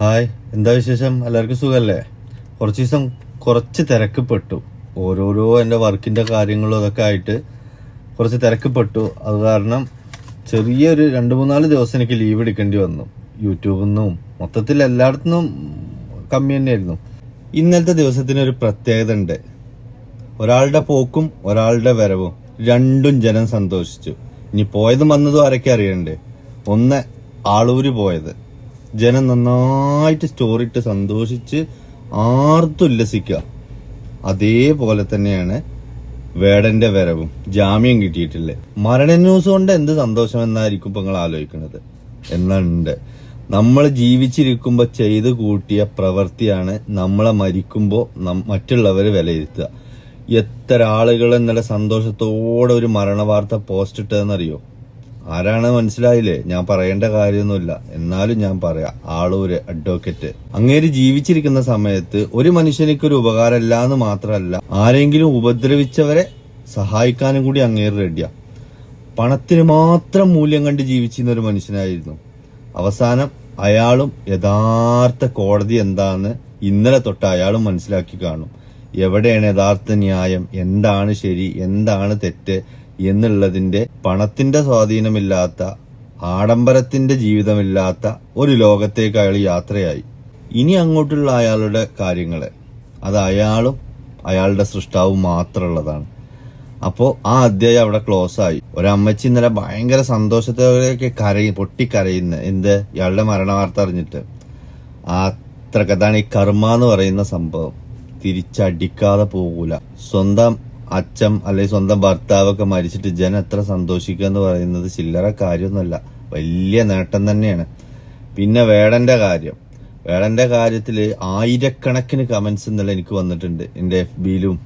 Hi എന്താ വിശേഷം? എല്ലാവർക്കും സുഖമല്ലേ കുറച്ച് ദിവസം കുറച്ച് തിരക്കപ്പെട്ടു. ഓരോരോ എന്റെ വർക്കിന്റെ കാര്യങ്ങളും അതൊക്കെ ആയിട്ട് കുറച്ച് തിരക്കപ്പെട്ടു. അത് കാരണം ചെറിയൊരു രണ്ട് മൂന്നാൽ ദിവസം എനിക്ക് ലീവ് എടുക്കേണ്ടി വന്നു. യൂട്യൂബിൽ നിന്നും മൊത്തത്തിൽ എല്ലായിടത്തുനിന്നും കമ്മി തന്നെയായിരുന്നു. ഇന്നലത്തെ ദിവസത്തിന് ഒരു പ്രത്യേകത ഉണ്ട്. ഒരാളുടെ പോക്കും ഒരാളുടെ വരവും രണ്ടും ജനം സന്തോഷിച്ചു. ഇനി പോയതും വന്നതും ആരൊക്കെ അറിയണ്ടേ? ഒന്ന് ആളൂര് പോയത്. ജനം നന്നായിട്ട് സ്റ്റോറിട്ട് സന്തോഷിച്ച് ആർത്തുല്ലസിക്കുക അതേപോലെ തന്നെയാണ് വേടന്റെ വരവും. ജാമ്യം കിട്ടിയിട്ടില്ലേ? മരണ ന്യൂസ് കൊണ്ട് എന്ത് സന്തോഷം എന്നായിരിക്കും ഇപ്പൊ നിങ്ങൾ ആലോചിക്കുന്നത്? എന്നുണ്ട്. നമ്മൾ ജീവിച്ചിരിക്കുമ്പോൾ ചെയ്തു കൂട്ടിയ പ്രവൃത്തിയാണ് നമ്മളെ മരിക്കുമ്പോൾ മറ്റുള്ളവർ വിലയിരുത്തുക. എത്ര ആളുകൾ ഇന്നലെ സന്തോഷത്തോടെ ഒരു മരണ വാർത്ത പോസ്റ്റ് ഇട്ടതെന്നറിയോ? ആരാണ് മനസ്സിലായില്ലേ? ഞാൻ പറയേണ്ട കാര്യമൊന്നുമില്ല. എന്നാലും ഞാൻ പറയാം. ആളൂര് അഡ്വക്കേറ്റ് അങ്ങേര് ജീവിച്ചിരിക്കുന്ന സമയത്ത് ഒരു മനുഷ്യനിക്ക് ഒരു ഉപകാരമല്ല എന്ന് മാത്രമല്ല ആരെങ്കിലും ഉപദ്രവിച്ചവരെ സഹായിക്കാനും കൂടി അങ്ങേര് റെഡിയാ പണത്തിന് മാത്രം മൂല്യം കണ്ട് ജീവിച്ചിരുന്ന ഒരു മനുഷ്യനായിരുന്നു. അവസാനം അയാളും യഥാർത്ഥ കോടതി എന്താന്ന് ഇന്നലെ തൊട്ട് അയാളും മനസ്സിലാക്കി കാണും. എവിടെയാണ് യഥാർത്ഥ ന്യായം? എന്താണ് ശരി? എന്താണ് തെറ്റ്? എന്നുള്ളതിന്റെ പണത്തിന്റെ സ്വാധീനമില്ലാത്ത ആഡംബരത്തിന്റെ ജീവിതമില്ലാത്ത ഒരു ലോകത്തേക്ക് അയാൾ യാത്രയായി. ഇനി അങ്ങോട്ടുള്ള അയാളുടെ കാര്യങ്ങൾ. അത് അയാളും അയാളുടെ സൃഷ്ടാവും മാത്രമുള്ളതാണ്. അപ്പോ ആ അധ്യായം അവിടെ ക്ലോസ് ആയി ഒരമ്മച്ചി ഇന്നലെ ഭയങ്കര സന്തോഷത്തോടെയൊക്കെ കരയും പൊട്ടിക്കരയുന്ന എന്ത്? ഇയാളുടെ മരണ വാർത്ത അറിഞ്ഞിട്ട്. അത്ര കഥാണ് ഈ കർമ്മ എന്ന് പറയുന്ന സംഭവം. തിരിച്ചടിക്കാതെ പോകൂല. സ്വന്തം അച്ഛൻ അല്ലെങ്കിൽ സ്വന്തം ഭർത്താവൊക്കെ മരിച്ചിട്ട് ജനം എത്ര സന്തോഷിക്കുക എന്ന് പറയുന്നത് ചില്ലറ കാര്യമൊന്നുമല്ല. വലിയ നേട്ടം തന്നെയാണ്. പിന്നെ വേടന്റെ കാര്യം. വേടന്റെ കാര്യത്തിൽ ആയിരക്കണക്കിന് കമന്റ്സ് എന്നുള്ള എനിക്ക് വന്നിട്ടുണ്ട്. എന്റെ എഫ് ബിയിലും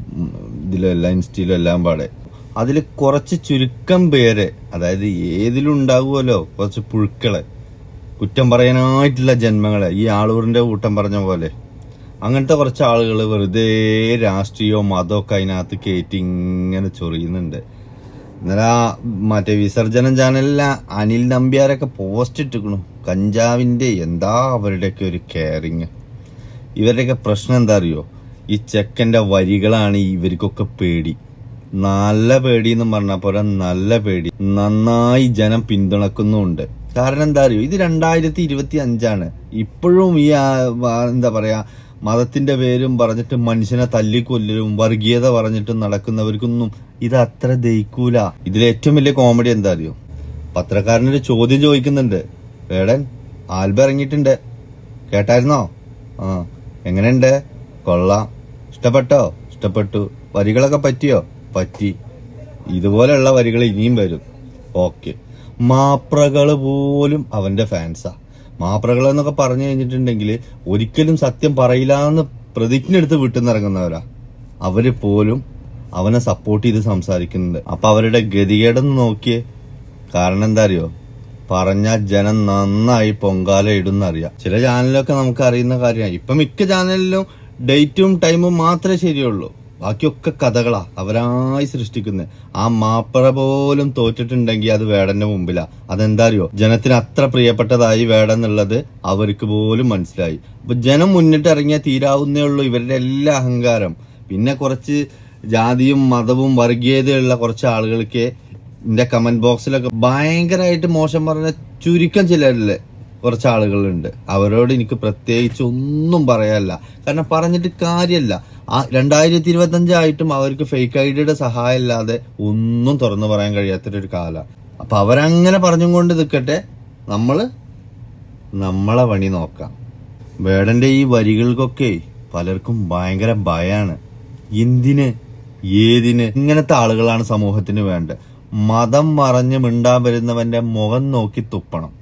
ഇതിലും എല്ലാം ഇൻസ്റ്റയിലും എല്ലാം പാടെ. അതിൽ കുറച്ച് ചുരുക്കം പേര് അതായത് ഏതിലും ഉണ്ടാകുമല്ലോ കുറച്ച് പുഴുക്കൾ. കുറ്റം പറയാനായിട്ടുള്ള ജന്മങ്ങളെ. ഈ ആളൂറിന്റെ കൂട്ടം പറഞ്ഞ പോലെ. അങ്ങനത്തെ കുറച്ച് ആളുകൾ വെറുതെ രാഷ്ട്രീയവും മതമൊക്കെ അതിനകത്ത് കയറ്റി ഇങ്ങനെ ചൊറിയുന്നുണ്ട്. ഇന്നലെ മറ്റേ വിസർജനം ചാനലിലെ അനിൽ നമ്പ്യാരൊക്കെ പോസ്റ്റ് ഇട്ടിക്കണു കഞ്ചാവിന്റെ എന്താ അവരുടെയൊക്കെ ഒരു കെയറിങ് ഇവരുടെയൊക്കെ പ്രശ്നം എന്താ അറിയോ? ഈ ചെക്കന്റെ വരികളാണ് ഇവർക്കൊക്കെ പേടി. നല്ല പേടി എന്ന് പറഞ്ഞ പോലെ നല്ല പേടി. നന്നായി ജനം പിന്തുണക്കുന്നുമുണ്ട്. കാരണം എന്താ അറിയോ? ഇത് രണ്ടായിരത്തി ഇരുപത്തി അഞ്ചാണ് ഇപ്പോഴും ഈ എന്താ പറയാ മതത്തിന്റെ പേരും പറഞ്ഞിട്ട് മനുഷ്യനെ തല്ലിക്കൊല്ലലും വർഗീയത പറഞ്ഞിട്ട് നടക്കുന്നവർക്കൊന്നും ഇത് അത്ര ദഹിക്കൂല. ഇതിലേറ്റവും വലിയ കോമഡി എന്താ അറിയോ? പത്രക്കാരനൊരു ചോദ്യം ചോദിക്കുന്നുണ്ട്. വേടൻ ആൽബ ഇറങ്ങിയിട്ടുണ്ട്. കേട്ടായിരുന്നോ? ആ എങ്ങനെയുണ്ട്? കൊള്ളാം. ഇഷ്ടപ്പെട്ടോ? ഇഷ്ടപ്പെട്ടു. വരികളൊക്കെ പറ്റിയോ? പറ്റി. ഇതുപോലെയുള്ള വരികൾ ഇനിയും വരും. ഓക്കെ. മാപ്രകൾ പോലും അവന്റെ ഫാൻസാ. മാപ്രകൾ എന്നൊക്കെ പറഞ്ഞു കഴിഞ്ഞിട്ടുണ്ടെങ്കിൽ ഒരിക്കലും സത്യം പറയില്ല എന്ന് പ്രതിജ്ഞ എടുത്ത് വിട്ടുന്നിറങ്ങുന്നവരാ അവർ പോലും അവനെ സപ്പോർട്ട് ചെയ്ത് സംസാരിക്കുന്നുണ്ട്. അപ്പൊ അവരുടെ ഗതികേടെന്ന് നോക്കിയേ. കാരണം എന്താ അറിയോ? പറഞ്ഞ ജനം നന്നായി പൊങ്കാല ഇടുന്നറിയാം. ചില ചാനലൊക്കെ നമുക്ക് അറിയുന്ന കാര്യമാണ്. ഇപ്പൊ മിക്ക ചാനലിലും ഡേറ്റും ടൈമും മാത്രമേ ശരിയുള്ളൂ. ബാക്കിയൊക്കെ കഥകളാ. അവരായി സൃഷ്ടിക്കുന്നത് ആ മാപ്പറ പോലും തോറ്റിട്ടുണ്ടെങ്കിൽ അത് വേടന്റെ മുമ്പിലാ. അതെന്താ അറിയോ ജനത്തിന് അത്ര പ്രിയപ്പെട്ടതായി വേടെന്നുള്ളത് അവർക്ക് പോലും മനസ്സിലായി. അപ്പൊ ജനം മുന്നിട്ട് ഇറങ്ങിയാൽ തീരാവുന്നേ ഉള്ളൂ ഇവരുടെ എല്ലാ അഹങ്കാരം. പിന്നെ കുറച്ച് ജാതിയും മതവും വർഗീയതയുള്ള കുറച്ച് ആളുകൾക്ക് എന്റെ കമന്റ് ബോക്സിലൊക്കെ ഭയങ്കരമായിട്ട് മോശം പറഞ്ഞ ചുരുക്കം ചിലരില്ലേ കുറച്ച് ആളുകളുണ്ട്. അവരോട് എനിക്ക് പ്രത്യേകിച്ച് ഒന്നും പറയാനില്ല. കാരണം പറഞ്ഞിട്ട് കാര്യമല്ല ആ രണ്ടായിരത്തി ഇരുപത്തി അഞ്ചായിട്ടും അവർക്ക് ഫേക്ക് ഐ ഡിയുടെ സഹായം ഇല്ലാതെ ഒന്നും തുറന്നു പറയാൻ കഴിയാത്തൊരു കാല. അപ്പൊ അവരങ്ങനെ പറഞ്ഞും കൊണ്ട് നിൽക്കട്ടെ നമ്മൾ നമ്മളെ പണി നോക്കാം. വേടന്റെ ഈ വരികൾക്കൊക്കെ പലർക്കും ഭയങ്കര ഭയാണ്. എന്തിന് ഏതിന് ഇങ്ങനത്തെ ആളുകളാണ് സമൂഹത്തിന് വേണ്ടത്? മതം മറഞ്ഞ് മിണ്ടാൻ വരുന്നവന്റെ മുഖം നോക്കി തുപ്പണം.